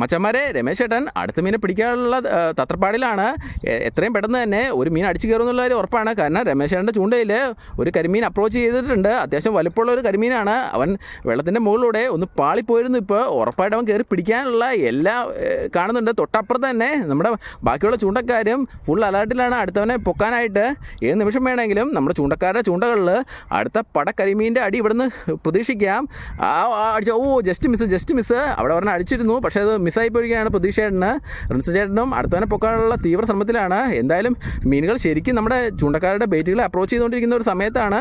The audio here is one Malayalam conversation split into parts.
മച്ചന്മാരെ രമേശ് ചേട്ടൻ അടുത്ത മീനെ പിടിക്കാനുള്ള തത്രപ്പാടിലാണ്. എത്രയും പെട്ടെന്ന് തന്നെ ഒരു മീൻ അടിച്ചു കയറുന്നുള്ള ഒരു ഉറപ്പാണ്. കാരണം രമേശ് ചേട്ടന്റെ ചൂണ്ടയിൽ ഒരു കരിമീൻ അപ്രോച്ച് ചെയ്തിട്ടുണ്ട്. അത്യാവശ്യം വലുപ്പമുള്ള ഒരു കരിമീനാണ്. അവൻ വെള്ളത്തിന്റെ മുകളിലൂടെ ഒന്ന് പാളിപ്പോയിരുന്നു ഇപ്പോൾ. ഉറപ്പായിട്ട് അവൻ കയറി പിടിക്കാനുള്ള എല്ലാ കാണുന്നുണ്ട്. തൊട്ടപ്പുറത്ത് തന്നെ നമ്മുടെ ബാക്കിയുള്ള ചൂണ്ടക്കാരും ഫുൾ അലേർട്ടിലാണ് അടുത്തവനെ പൊക്കാനായിട്ട്. ഏത് നിമിഷം വേണമെങ്കിലും നമ്മുടെ ചൂണ്ടക്കാരുടെ ചൂണ്ടകളിൽ അടുത്ത പട കരിമീന്റെ അടി ഇവിടുന്ന് പ്രതീക്ഷിക്കാം. ആ, അടിച്ച ഓ ജസ്റ്റ് മിസ് ജസ്റ്റ് മിസ് അവിടെ പറഞ്ഞാൽ അടിച്ചിരുന്നു. പക്ഷേ അത് മിസ്സായി പോയിരിക്കുകയാണ് പ്രതീക്ഷ ചേട്ടന്. റിൻസ് ചേട്ടനും അടുത്തവനെ പൊക്കാനുള്ള തീവ്ര ശ്രമത്തിലാണ്. എന്തായാലും മീനുകൾ ശരിക്കും നമ്മുടെ ചൂണ്ടക്കാരുടെ ബേറ്റുകളെ അപ്രോച്ച് ചെയ്തുകൊണ്ടിരിക്കുന്ന ഒരു സമയത്താണ്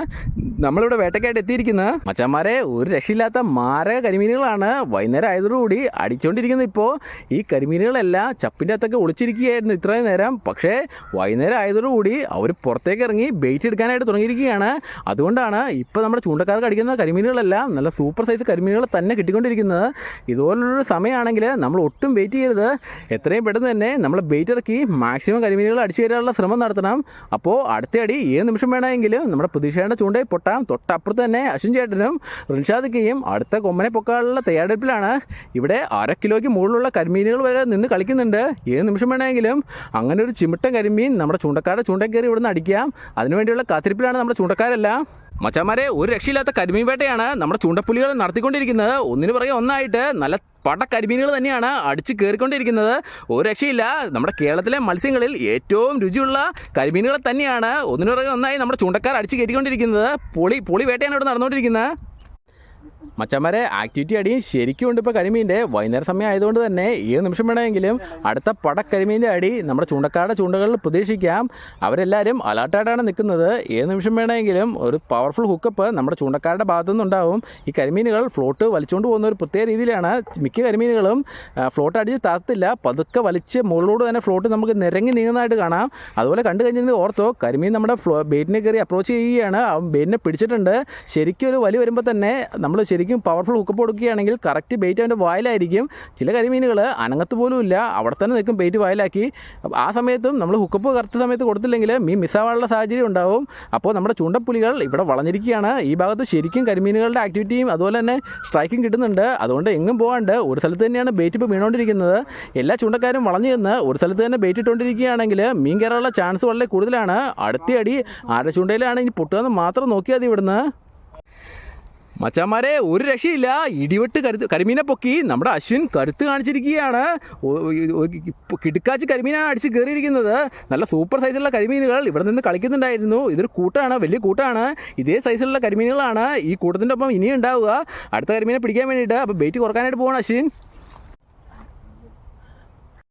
നമ്മളിവിടെ വേട്ടയ്ക്കായിട്ട് എത്തിയിരിക്കുന്നത്. മച്ചന്മാരെ ഒരു രക്ഷയില്ലാത്ത മാരക കരിമീനുകളാണ് വൈകുന്നേരം ആയതോടുകൂടി അടിച്ചുകൊണ്ടിരിക്കുന്നത് ഇപ്പോൾ ഈ കരിമീനുകളെല്ലാം ചപ്പിന്റെ അകത്തൊക്കെ ഒളിച്ചിരിക്കുകയായിരുന്നു ഇത്രയും നേരം. പക്ഷേ വൈകുന്നേരം ആയതോടുകൂടി അവർ പുറത്തേക്ക് ഇറങ്ങി ബെയ്റ്റ് എടുക്കാനായിട്ട് തുടങ്ങിയിരിക്കുകയാണ്. അതുകൊണ്ടാണ് ഇപ്പോൾ നമ്മുടെ ചൂണ്ടക്കാർക്ക് അടിക്കുന്ന കരിമീനുകളെല്ലാം നല്ല സൂപ്പർ സൈസ് കരിമീനുകൾ തന്നെ കിട്ടിക്കൊണ്ടിരിക്കുന്നത്. ഇതുപോലുള്ളൊരു സമയമാണെങ്കിൽ നമ്മൾ ഒട്ടും വെയിറ്റ് ചെയ്യരുത്. എത്രയും പെട്ടെന്ന് തന്നെ നമ്മൾ ബെയ്റ്റ് ഇറക്കി മാക്സിമം കരിമീനുകൾ അടിച്ചു കയറാനുള്ള ശ്രമം നടത്തണം. അപ്പോൾ അടുത്ത അടി ഏത് നിമിഷം വേണമെങ്കിലും നമ്മുടെ പ്രതീക്ഷയുടെ ചൂണ്ടയിൽ പൊട്ടാം. തൊട്ടപ്പുറത്ത് തന്നെ അശ്വിൻ ചേട്ടനും റിൻഷാദിക്കയും അടുത്ത കൊമ്മനെ പൊക്കാനുള്ള തയ്യാറെടുപ്പിലാണ്. ഇവിടെ അര കിലോയ്ക്ക് മുകളിലുള്ള കരിമീനുകൾ വരെ നിന്ന് കളിക്കുന്നുണ്ട്. ഏത് നിമിഷം വേണമെങ്കിലും അങ്ങനെ ഒരു ചിമിട്ടൻ കരിമീൻ നമ്മുടെ ചൂണ്ടക്കാരുടെ ചൂണ്ടയിൽ കയറി ഇവിടുന്ന് അടിക്കാം. അതിനുവേണ്ടിയുള്ള കാത്തിരിപ്പിലാണ് നമ്മുടെ ചൂണ്ടക്കാരെല്ലാം. മച്ചാമാരെ ഒരു രക്ഷയില്ലാത്ത കരിമീൻ വേട്ടയാണ് നമ്മുടെ ചൂണ്ടപ്പുലികൾ നടത്തിക്കൊണ്ടിരിക്കുന്നത്. ഒന്നിനു പുറകെ ഒന്നായിട്ട് നല്ല പട കരിമീനുകൾ തന്നെയാണ് അടിച്ച് കയറിക്കൊണ്ടിരിക്കുന്നത് ഒരു രക്ഷയില്ല. നമ്മുടെ കേരളത്തിലെ മത്സ്യങ്ങളിൽ ഏറ്റവും രുചിയുള്ള കരിമീനുകൾ തന്നെയാണ്. ഒന്നിനുറകെ ഒന്നായി നമ്മുടെ ചൂണ്ടക്കാർ അടിച്ച് കയറ്റിക്കൊണ്ടിരിക്കുന്നത്. പൊളി പൊളി വേട്ടയാണ് ഇവിടെ നടന്നുകൊണ്ടിരിക്കുന്നത്. മച്ചന്മാരെ ആക്ടിവിറ്റി അടി. ശരിക്കും ഉണ്ട് ഇപ്പോൾ കരിമീന്റെ. വൈകുന്നേര സമയം ആയതുകൊണ്ട് തന്നെ ഈ നിമിഷം വേണമെങ്കിലും അടുത്ത പട കരിമീന്റെ അടി നമ്മുടെ ചൂണ്ടക്കാരുടെ ചൂണ്ടകളിൽ പ്രതീക്ഷിക്കാം. അവരെല്ലാവരും അലർട്ടായിട്ടാണ് നിൽക്കുന്നത്. ഏത് നിമിഷം വേണമെങ്കിലും ഒരു പവർഫുൾ ഹുക്കപ്പ് നമ്മുടെ ചൂണ്ടക്കാരുടെ ഭാഗത്തു നിന്നുണ്ടാവും ഈ കരിമീനുകൾ ഫ്ലോട്ട് വലിച്ചുകൊണ്ട് പോകുന്ന ഒരു പ്രത്യേക രീതിയിലാണ്. മിക്ക കരിമീനുകളും ഫ്ലോട്ട് അടിച്ച് താത്തില്ല. പതുക്കെ വലിച്ച് മുകളിലൂടെ തന്നെ ഫ്ലോട്ട് നമുക്ക് നിരങ്ങി നീങ്ങുന്നതായിട്ട് കാണാം. അതുപോലെ കണ്ടു കഴിഞ്ഞാൽ ഓർത്തോ കരിമീൻ നമ്മുടെ ഫ്ലോ ബേറ്റിനെ കയറി അപ്രോച്ച് ചെയ്യുകയാണ്. അവൻ ബേറ്റിനെ പിടിച്ചിട്ടുണ്ട്. ശരിക്കും ഒരു വലി വരുമ്പോൾ തന്നെ നമ്മൾ ശരിക്കും പവർഫുൾ ഹുക്കപ്പ് കൊടുക്കുകയാണെങ്കിൽ കറക്റ്റ് ബെയ്റ്റ് അവന്റെ വായിലായിരിക്കും. ചില കരിമീനുകൾ അനങ്ങത്ത് പോലും ഇല്ല. അവിടെ തന്നെ നിൽക്കും ബെയ്റ്റ് വായിലാക്കി. ആ സമയത്തും നമ്മൾ ഹുക്കപ്പ് കറക്റ്റ് സമയത്ത് കൊടുത്തില്ലെങ്കിൽ മീൻ മിസ്സാവാനുള്ള സാഹചര്യം ഉണ്ടാവും. അപ്പോൾ നമ്മുടെ ചൂണ്ടപ്പുലികൾ ഇവിടെ വളഞ്ഞിരിക്കുകയാണ്. ഈ ഭാഗത്ത് ശരിക്കും കരിമീനുകളുടെ ആക്ടിവിറ്റിയും അതുപോലെ തന്നെ സ്ട്രൈക്കും കിട്ടുന്നുണ്ട്. അതുകൊണ്ട് എങ്ങും പോകാണ്ട് ഒരു സ്ഥലത്ത് തന്നെയാണ് ബെയ്റ്റ് ഇപ്പോൾ വീണുകൊണ്ടിരിക്കുന്നത് എല്ലാ ചൂണ്ടക്കാരും വളഞ്ഞു നിന്ന് ഒരു സ്ഥലത്ത് തന്നെ ബെയ്റ്റ് ഇട്ടുകൊണ്ടിരിക്കുകയാണെങ്കിൽ മീൻ കയറാനുള്ള ചാൻസ് വളരെ കൂടുതലാണ്. അടുത്തയടി ആരുടെ ഇനി പൊട്ടുകയെന്ന് മാത്രം നോക്കിയാൽ മതി ഇവിടുന്ന്. മച്ചാന്മാരെ ഒരു രക്ഷയില്ല. ഇടിവെട്ട് കരുത്ത് കരിമീനെ പൊക്കി. നമ്മുടെ അശ്വിൻ കരുത്ത് കാണിച്ചിരിക്കുകയാണ്. കിടുക്കാച്ച് കരിമീനാണ് അടിച്ച് കയറിയിരിക്കുന്നത്. നല്ല സൂപ്പർ സൈസുള്ള കരിമീനുകൾ ഇവിടെ നിന്ന് കളിക്കുന്നുണ്ടായിരുന്നു. ഇതൊരു കൂട്ടാണ് വലിയ കൂട്ടാണ്. ഇതേ സൈസിലുള്ള കരിമീനുകളാണ് ഈ കൂട്ടത്തിന്റെ ഒപ്പം ഇനിയും ഉണ്ടാവുക. അടുത്ത കരിമീനെ പിടിക്കാൻ വേണ്ടിയിട്ട്. അപ്പോൾ ബെയ്റ്റ് കുറക്കാനായിട്ട് പോകണം അശ്വിൻ.